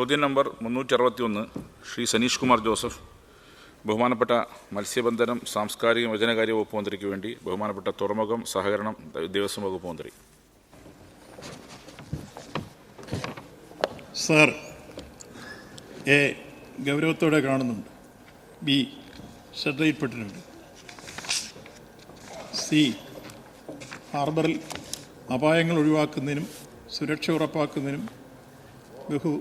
ചോദ്യം നമ്പർ മുന്നൂറ്റി അറുപത്തി ഒന്ന് ശ്രീ സനീഷ് കുമാർ ജോസഫ്. ബഹുമാനപ്പെട്ട മത്സ്യബന്ധനം സാംസ്കാരിക വചനകാര്യ വകുപ്പ് മന്ത്രിക്ക് വേണ്ടി ബഹുമാനപ്പെട്ട തുറമുഖം സഹകരണം ദേവസ്വം വകുപ്പ് മന്ത്രി. സാർ എ ഗൗരവത്തോടെ കാണുന്നുണ്ട്. ബി ശ്രദ്ധയിൽപ്പെട്ടിട്ടുണ്ട്. സി ഹാർബറിൽ അപായങ്ങൾ ഒഴിവാക്കുന്നതിനും സുരക്ഷ ഉറപ്പാക്കുന്നതിനും ബഹു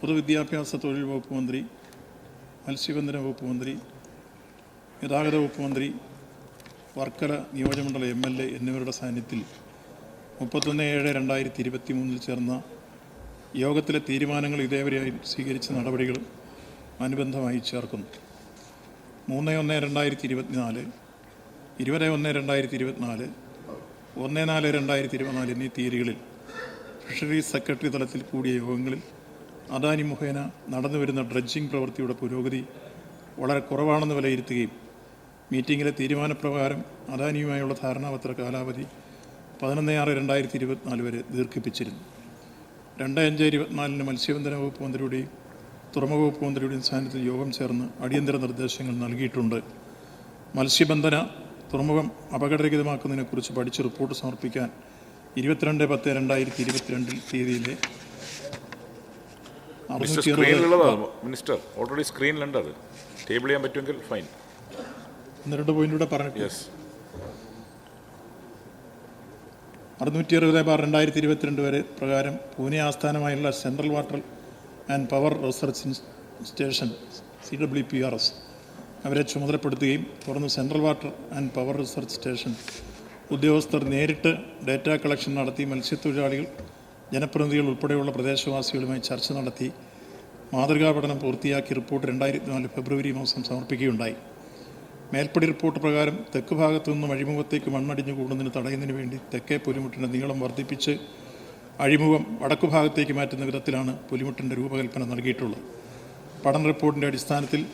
പൊതുവിദ്യാഭ്യാസ തൊഴിൽ വകുപ്പ് മന്ത്രി മത്സ്യബന്ധന വകുപ്പ് മന്ത്രി ഗതാഗത വകുപ്പ് മന്ത്രി വർക്കല നിയോജകമണ്ഡല എം എൽ എ എന്നിവരുടെ സാന്നിധ്യത്തിൽ മുപ്പത്തൊന്ന് ഏഴ് രണ്ടായിരത്തി ഇരുപത്തി മൂന്നിൽ ചേർന്ന യോഗത്തിലെ തീരുമാനങ്ങൾ ഇതേവരെയായി സ്വീകരിച്ച നടപടികൾ അനുബന്ധമായി ചേർക്കുന്നു. മൂന്ന് ഒന്ന് രണ്ടായിരത്തി ഇരുപത്തിനാല് ഇരുപത് ഒന്ന് രണ്ടായിരത്തി ഇരുപത്തിനാല് ഒന്ന് നാല് രണ്ടായിരത്തി ഇരുപത്തിനാല് എന്നീ തീയതികളിൽ ഫിഷറീസ് സെക്രട്ടറി തലത്തിൽ കൂടിയ യോഗങ്ങളിൽ അദാനി മുഖേന നടന്നുവരുന്ന ഡ്രഡ്ജിംഗ് പ്രവൃത്തിയുടെ പുരോഗതി വളരെ കുറവാണെന്ന് വിലയിരുത്തുകയും മീറ്റിംഗിലെ തീരുമാനപ്രകാരം അദാനിയുമായുള്ള ധാരണാപത്ര കാലാവധി പതിനൊന്ന് ആറ് രണ്ടായിരത്തി ഇരുപത്തിനാല് വരെ ദീർഘിപ്പിച്ചിരുന്നു. രണ്ട് അഞ്ച് ഇരുപത്തിനാലിന് മത്സ്യബന്ധന വകുപ്പ് മന്ത്രിയുടെയും തുറമുഖ വകുപ്പ് മന്ത്രിയുടെയും സാന്നിധ്യത്തിൽ യോഗം ചേർന്ന് അടിയന്തര നിർദ്ദേശങ്ങൾ നൽകിയിട്ടുണ്ട്. മത്സ്യബന്ധന തുറമുഖം അപകടരഹിതമാക്കുന്നതിനെക്കുറിച്ച് പഠിച്ച് റിപ്പോർട്ട് സമർപ്പിക്കാൻ ഇരുപത്തിരണ്ട് പത്ത് രണ്ടായിരത്തി ഇരുപത്തിരണ്ടിൽ തീയതിയിലെ മിനിസ്റ്റർ സ്ക്രീനിലുള്ളതാണ് മിനിസ്റ്റർ ഓൾറെഡി സ്ക്രീനിലുണ്ട് അത്. ടേബിൾ ചെയ്യാൻ പറ്റുമെങ്കിൽ ഫൈൻ രണ്ട് പോയിന്റ് പറഞ്ഞിട്ട്. യെസ് അറുന്നൂറ്റി അറുപത് ബാർ രണ്ടായിരത്തി ഇരുപത്തിരണ്ട് വരെ പ്രകാരം പൂനെ ആസ്ഥാനമായുള്ള central water and power research station C W P R S അവരെ ചുമതലപ്പെടുത്തുകയും തുടർന്ന് central water and power research station ഉദ്യോഗസ്ഥർ നേരിട്ട് ഡാറ്റ കളക്ഷൻ നടത്തി മത്സ്യത്തൊഴിലാളികൾ ജനപ്രതിനിധികൾ ഉൾപ്പെടെയുള്ള പ്രദേശവാസികളുമായി ചർച്ച നടത്തി മാതൃകാ പഠനം പൂർത്തിയാക്കി റിപ്പോർട്ട് രണ്ടായിരത്തി നാല് ഫെബ്രുവരി മാസം സമർപ്പിക്കുകയുണ്ടായി. മേൽപ്പടി റിപ്പോർട്ട് പ്രകാരം തെക്ക് ഭാഗത്തു നിന്നും അഴിമുഖത്തേക്ക് മണ്ണടിഞ്ഞു കൂടുന്നതിന് തടയുന്നതിന് വേണ്ടി തെക്കേ പുലിമുട്ടിന്റെ നീളം വർദ്ധിപ്പിച്ച് അഴിമുഖം വടക്കു ഭാഗത്തേക്ക് മാറ്റുന്ന വിധത്തിലാണ് പുലിമുട്ടിന്റെ രൂപകൽപ്പന നൽകിയിട്ടുള്ളത്. പഠന റിപ്പോർട്ടിന്റെ അടിസ്ഥാനത്തിൽ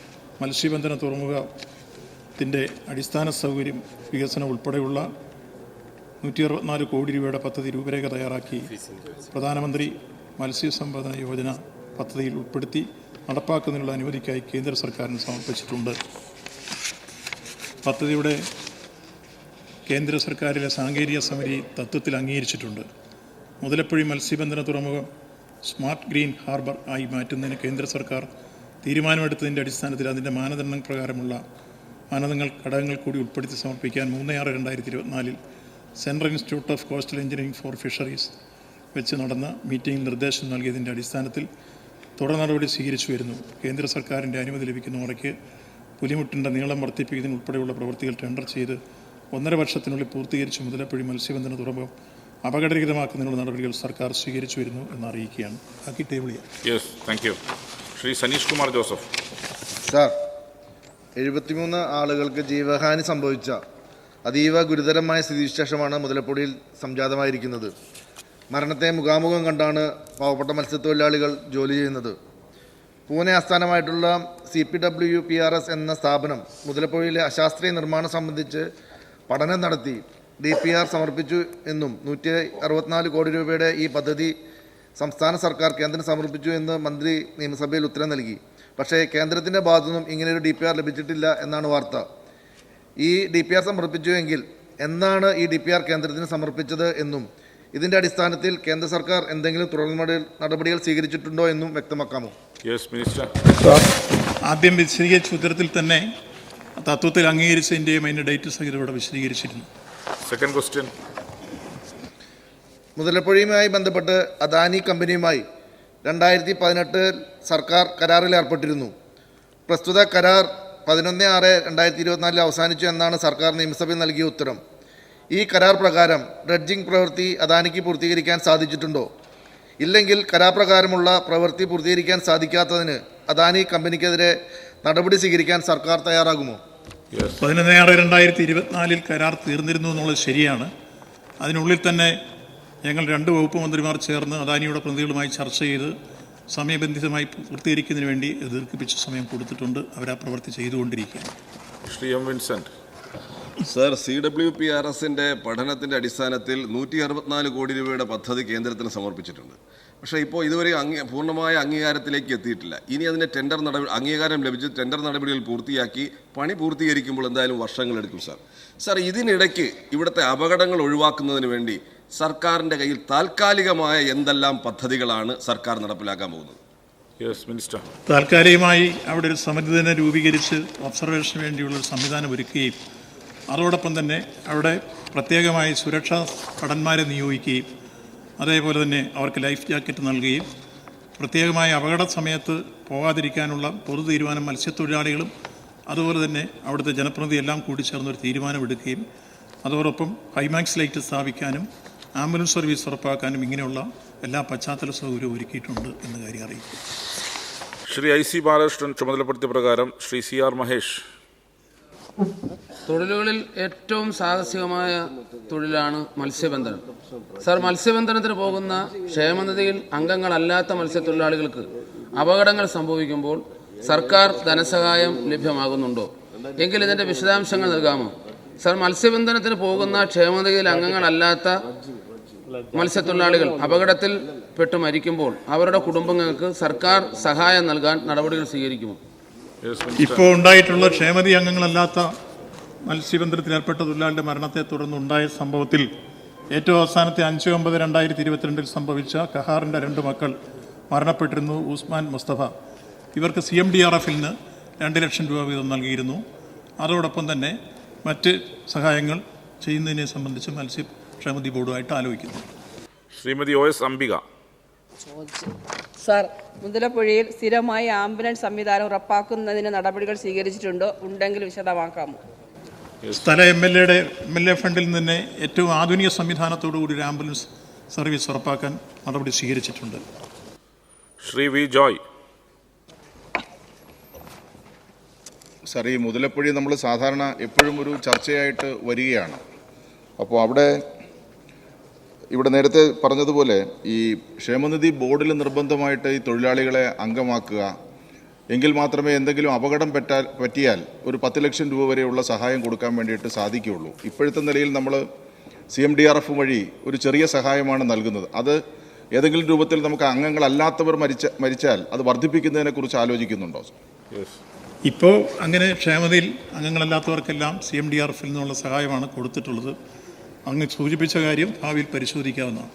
മത്സ്യബന്ധന തുറമുഖത്തിന്റെ അടിസ്ഥാന സൗകര്യം വികസനം ഉൾപ്പെടെയുള്ള നൂറ്റി അറുപത്തിനാല് കോടി രൂപയുടെ പദ്ധതി രൂപരേഖ തയ്യാറാക്കി പ്രധാനമന്ത്രി മത്സ്യസമ്പദ യോജന പദ്ധതിയിൽ ഉൾപ്പെടുത്തി നടപ്പാക്കുന്നതിനുള്ള അനുമതിക്കായി കേന്ദ്ര സർക്കാരിന് സമർപ്പിച്ചിട്ടുണ്ട്. പദ്ധതിയുടെ കേന്ദ്ര സർക്കാരിലെ സാങ്കേതിക സമിതി തത്വത്തിൽ അംഗീകരിച്ചിട്ടുണ്ട്. മുതലപ്പുഴി മത്സ്യബന്ധന തുറമുഖം സ്മാർട്ട് ഗ്രീൻ ഹാർബർ ആയി മാറ്റുന്നതിന് കേന്ദ്ര സർക്കാർ തീരുമാനമെടുത്തതിന്റെ അടിസ്ഥാനത്തിൽ അതിന്റെ മാനദണ്ഡ പ്രകാരമുള്ള മാനദണ്ഡങ്ങൾ ഘടകങ്ങൾ കൂടി ഉൾപ്പെടുത്തി സമർപ്പിക്കാൻ മൂന്ന് ആറ് രണ്ടായിരത്തി ഇരുപത്തിനാലിൽ central institute of coastal engineering for fisheries വെച്ച് നടന്ന മീറ്റിംഗിൽ നിർദ്ദേശം നൽകിയതിന്റെ അടിസ്ഥാനത്തിൽ തുടർ നടപടി സ്വീകരിച്ചു വരുന്നു. കേന്ദ്ര സർക്കാരിന്റെ അനുമതി ലഭിക്കുന്ന മുറയ്ക്ക് പുലിമുട്ടിന്റെ നീളം വർദ്ധിപ്പിക്കുന്നതിന് ഉൾപ്പെടെയുള്ള പ്രവൃത്തികൾ ടെൻഡർ ചെയ്ത് ഒന്നര വർഷത്തിനുള്ളിൽ പൂർത്തീകരിച്ച് മുതലപ്പുഴി മത്സ്യബന്ധന തുറമുഖം അപകടരഹിതമാക്കുന്നതിനുള്ള നടപടികൾ സർക്കാർ സ്വീകരിച്ചു വരുന്നു എന്ന് അറിയിക്കുകയാണ് ബാക്കി table yes thank you Shri Saneesh Kumar Joseph. Sir എഴുപത്തിമൂന്ന് ആളുകൾക്ക് ജീവഹാനി സംഭവിച്ച അതീവ ഗുരുതരമായ സ്ഥിതിവിശേഷമാണ് മുതലപ്പൊടിയിൽ സംജാതമായിരിക്കുന്നത്. മരണത്തെ മുഖാമുഖം കണ്ടാണ് പാവപ്പെട്ട മത്സ്യത്തൊഴിലാളികൾ ജോലി ചെയ്യുന്നത്. Pune ആസ്ഥാനമായിട്ടുള്ള C P W P R S എന്ന സ്ഥാപനം മുതലപ്പൊഴിയിലെ അശാസ്ത്രീയ നിർമ്മാണം സംബന്ധിച്ച് പഠനം നടത്തി ഡി പി ആർ സമർപ്പിച്ചു എന്നും നൂറ്റി അറുപത്തിനാല് കോടി രൂപയുടെ ഈ പദ്ധതി സംസ്ഥാന സർക്കാർ കേന്ദ്രം സമർപ്പിച്ചു എന്ന് മന്ത്രി നിയമസഭയിൽ ഉത്തരം നൽകി. പക്ഷേ കേന്ദ്രത്തിന്റെ ഭാഗത്തുനിന്നും ഇങ്ങനെയൊരു ഡി പി ആർ ലഭിച്ചിട്ടില്ല എന്നാണ് വാർത്ത. ഈ ഡി പി ആർ സമർപ്പിച്ചു എങ്കിൽ എന്നാണ് ഈ ഡി പി ആർ കേന്ദ്രത്തിന് സമർപ്പിച്ചത് എന്നും ഇതിന്റെ അടിസ്ഥാനത്തിൽ കേന്ദ്ര സർക്കാർ എന്തെങ്കിലും തുടർ നടപടികൾ സ്വീകരിച്ചിട്ടുണ്ടോ എന്നും വ്യക്തമാക്കാമോ? യെസ് മിനിസ്റ്റർ ആദ്യം വിശദീകരിച്ച ഉത്തരത്തിൽ തന്നെ തത്വത്തിൽ അംഗീകരിച്ചതിന്റെയും അതിന്റെ ഡേറ്റ് സഹിതം ഇവിടെ വിശദീകരിച്ചിരുന്നു. സെക്കൻഡ് ക്വസ്റ്റ്യൻ മുതലപ്പുഴയുമായി ബന്ധപ്പെട്ട് അദാനി കമ്പനിയുമായി രണ്ടായിരത്തി പതിനെട്ടിൽ സർക്കാർ കരാറിൽ ഏർപ്പെട്ടിരുന്നു. പ്രസ്തുത കരാർ പതിനൊന്ന് ആറ് രണ്ടായിരത്തി ഇരുപത്തിനാലിൽ അവസാനിച്ചു എന്നാണ് സർക്കാർ നിയമസഭയിൽ നൽകിയ ഉത്തരം. ഈ കരാർ പ്രകാരം ഡ്രഡ്ജിംഗ് പ്രവൃത്തി അദാനിക്ക് പൂർത്തീകരിക്കാൻ സാധിച്ചിട്ടുണ്ടോ? ഇല്ലെങ്കിൽ കരാർ പ്രകാരമുള്ള പ്രവൃത്തി പൂർത്തീകരിക്കാൻ സാധിക്കാത്തതിന് അദാനി കമ്പനിക്കെതിരെ നടപടി സ്വീകരിക്കാൻ സർക്കാർ തയ്യാറാകുമോ? പതിനൊന്ന് ആറ് രണ്ടായിരത്തി ഇരുപത്തിനാലിൽ കരാർ തീർന്നിരുന്നു എന്നുള്ളത് ശരിയാണ്. അതിനുള്ളിൽ തന്നെ ഞങ്ങൾ രണ്ട് വകുപ്പ് മന്ത്രിമാർ ചേർന്ന് അദാനിയുടെ പ്രതിനിധികളുമായി ചർച്ച ചെയ്ത് സമയബന്ധിതമായി പൂർത്തീകരിക്കുന്നതിന് വേണ്ടി ദീർഘിപ്പിച്ച സമയം കൊടുത്തിട്ടുണ്ട്. അവർ ആ പ്രവൃത്തി ചെയ്തുകൊണ്ടിരിക്കുകയാണ്. Shri M Vincent. Sir C W P R എസിന്റെ പഠനത്തിന്റെ അടിസ്ഥാനത്തിൽ നൂറ്റി അറുപത്തിനാല് കോടി രൂപയുടെ പദ്ധതി കേന്ദ്രത്തിന് സമർപ്പിച്ചിട്ടുണ്ട്. പക്ഷേ ഇപ്പോൾ ഇതുവരെ അംഗീ പൂർണമായ അംഗീകാരത്തിലേക്ക് എത്തിയിട്ടില്ല. ഇനി അതിന്റെ ടെൻഡർ നടപടി അംഗീകാരം ലഭിച്ച് ടെൻഡർ നടപടികൾ പൂർത്തിയാക്കി പണി പൂർത്തീകരിക്കുമ്പോൾ എന്തായാലും വർഷങ്ങളെടുക്കും സർ. സാർ ഇതിനിടയ്ക്ക് ഇവിടുത്തെ അപകടങ്ങൾ ഒഴിവാക്കുന്നതിന് വേണ്ടി സർക്കാരിന്റെ കയ്യിൽ താൽക്കാലികമായ എന്തെല്ലാം പദ്ധതികളാണ് സർക്കാർ നടപ്പിലാക്കാൻ പോകുന്നത്? യെസ് മിനിസ്റ്റർ താൽക്കാലികമായി അവിടെ ഒരു സമിതി തന്നെ രൂപീകരിച്ച് ഒബ്സർവേഷന് വേണ്ടിയുള്ള ഒരു സംവിധാനം ഒരുക്കുകയും അതോടൊപ്പം തന്നെ അവിടെ പ്രത്യേകമായി സുരക്ഷാ ഭടന്മാരെ നിയോഗിക്കുകയും അതേപോലെ തന്നെ അവർക്ക് ലൈഫ് ജാക്കറ്റ് നൽകുകയും പ്രത്യേകമായി അപകട സമയത്ത് പോകാതിരിക്കാനുള്ള പൊതു തീരുമാനം മത്സ്യത്തൊഴിലാളികളും അതുപോലെ തന്നെ അവിടുത്തെ ജനപ്രതിനിധി എല്ലാം കൂടി ചേർന്ന് ഒരു തീരുമാനമെടുക്കുകയും അതോടൊപ്പം ഹൈമാക്സ് ലൈറ്റ് സ്ഥാപിക്കാനും ആംബുലൻസ് സർവീസ് ഉറപ്പാക്കാനും ഇങ്ങനെയുള്ള എല്ലാ പശ്ചാത്തല സൗകര്യവും ഒരുക്കിയിട്ടുണ്ട് എന്ന കാര്യം അറിയിക്കും. ശ്രീ ഐ സി ബാലകൃഷ്ണൻ ചുമതലപ്പെടുത്തിയ പ്രകാരം ശ്രീ സി ആർ മഹേഷ്. തൊഴിലുകളിൽ ഏറ്റവും സാഹസികമായ തൊഴിലാണ് മത്സ്യബന്ധനം. സാർ മത്സ്യബന്ധനത്തിന് പോകുന്ന ക്ഷേമനിധിയിൽ അംഗങ്ങളല്ലാത്ത മത്സ്യത്തൊഴിലാളികൾക്ക് അപകടങ്ങൾ സംഭവിക്കുമ്പോൾ സർക്കാർ ധനസഹായം ലഭ്യമാകുന്നുണ്ടോ? എങ്കിൽ ഇതിന്റെ വിശദാംശങ്ങൾ നൽകാമോ? സാർ മത്സ്യബന്ധനത്തിന് പോകുന്ന ക്ഷേമനിധിയിൽ അംഗങ്ങളല്ലാത്ത മത്സ്യത്തൊഴിലാളികൾ അപകടത്തിൽ പെട്ട് മരിക്കുമ്പോൾ അവരുടെ കുടുംബങ്ങൾക്ക് സർക്കാർ സഹായം നൽകാൻ നടപടികൾ സ്വീകരിക്കുമോ? ഇപ്പോൾ ഉണ്ടായിട്ടുള്ള ക്ഷേമതി അംഗങ്ങളല്ലാത്ത മത്സ്യബന്ധനത്തിൽ ഏർപ്പെട്ട തൊഴിലാളിയുടെ മരണത്തെ തുടർന്ന് ഉണ്ടായ സംഭവത്തിൽ ഏറ്റവും അവസാനത്തെ അഞ്ച് ഒമ്പത് രണ്ടായിരത്തി ഇരുപത്തിരണ്ടിൽ സംഭവിച്ച കഹാറിന്റെ രണ്ട് മക്കൾ മരണപ്പെട്ടിരുന്നു ഉസ്മാൻ മുസ്തഫ. ഇവർക്ക് സി എം ഡി ആർ എഫിൽ നിന്ന് രണ്ട് ലക്ഷം രൂപ വീതം നൽകിയിരുന്നു. അതോടൊപ്പം തന്നെ മറ്റ് സഹായങ്ങൾ ചെയ്യുന്നതിനെ സംബന്ധിച്ച് മത്സ്യക്ഷേമതി ബോർഡുമായിട്ട് ആലോചിക്കുന്നു. Srimathi O S Ambika. Sir മുതലപ്പുഴയിൽ സ്ഥിരമായി ആംബുലൻസ് സംവിധാനം ഉറപ്പാക്കുന്നതിന് നടപടികൾ സ്വീകരിച്ചിട്ടുണ്ടോ? ഉണ്ടെങ്കിൽ വിശദമാക്കാമോ? സ്ഥല എം എൽ എയുടെ എം എൽ എ ഫണ്ടിൽ നിന്ന് തന്നെ ഏറ്റവും ആധുനിക സംവിധാനത്തോടു കൂടി ഒരു ആംബുലൻസ് സർവീസ് ഉറപ്പാക്കാൻ നടപടി സ്വീകരിച്ചിട്ടുണ്ട്. ശ്രീ വി ജോയ്. സാർ ഈ മുതലപ്പുഴി നമ്മൾ സാധാരണ എപ്പോഴും ഒരു ചർച്ചയായിട്ട് വരികയാണ്. അപ്പോൾ അവിടെ ഇവിടെ നേരത്തെ പറഞ്ഞതുപോലെ ഈ ക്ഷേമനിധി ബോർഡിൽ നിർബന്ധമായിട്ട് ഈ തൊഴിലാളികളെ അംഗമാക്കുക. എങ്കിൽ മാത്രമേ എന്തെങ്കിലും അപകടം പറ്റാൽ പറ്റിയാൽ ഒരു പത്ത് ലക്ഷം രൂപ വരെയുള്ള സഹായം കൊടുക്കാൻ വേണ്ടിയിട്ട് സാധിക്കുകയുള്ളൂ. ഇപ്പോഴത്തെ നിലയിൽ നമ്മൾ C M D R F വഴി ഒരു ചെറിയ സഹായമാണ് നൽകുന്നത്. അത് ഏതെങ്കിലും രൂപത്തിൽ നമുക്ക് അംഗങ്ങളല്ലാത്തവർ മരിച്ച മരിച്ചാൽ അത് വർദ്ധിപ്പിക്കുന്നതിനെക്കുറിച്ച് ആലോചിക്കുന്നുണ്ടോ? യെസ് ഇപ്പോൾ അങ്ങനെ ക്ഷേമതയിൽ അംഗങ്ങളല്ലാത്തവർക്കെല്ലാം സി എം ഡി ആർ എഫിൽ നിന്നുള്ള സഹായമാണ് കൊടുത്തിട്ടുള്ളത്. അങ്ങ് സൂചിപ്പിച്ച കാര്യം ഭാവിയിൽ പരിശോധിക്കാവുന്നതാണ്.